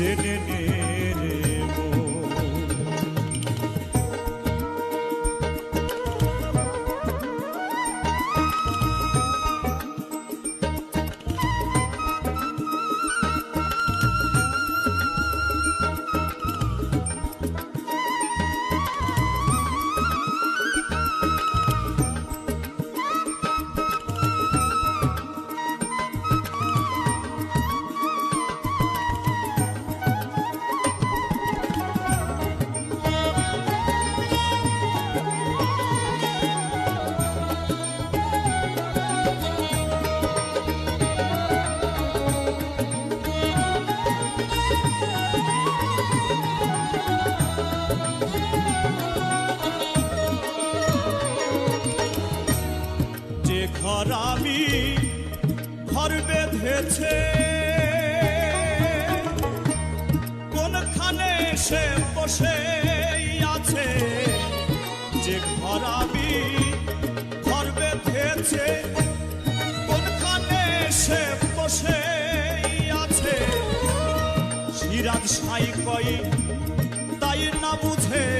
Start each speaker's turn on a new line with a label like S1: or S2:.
S1: senin ঘর ঘর বেঁধেছে। কোনখানে সে বসে আছে? যে ঘর ঘর বেঁধেছে। কোনখানে সে বসে আছে? সিরাজ সাই কই তাই না বুঝে?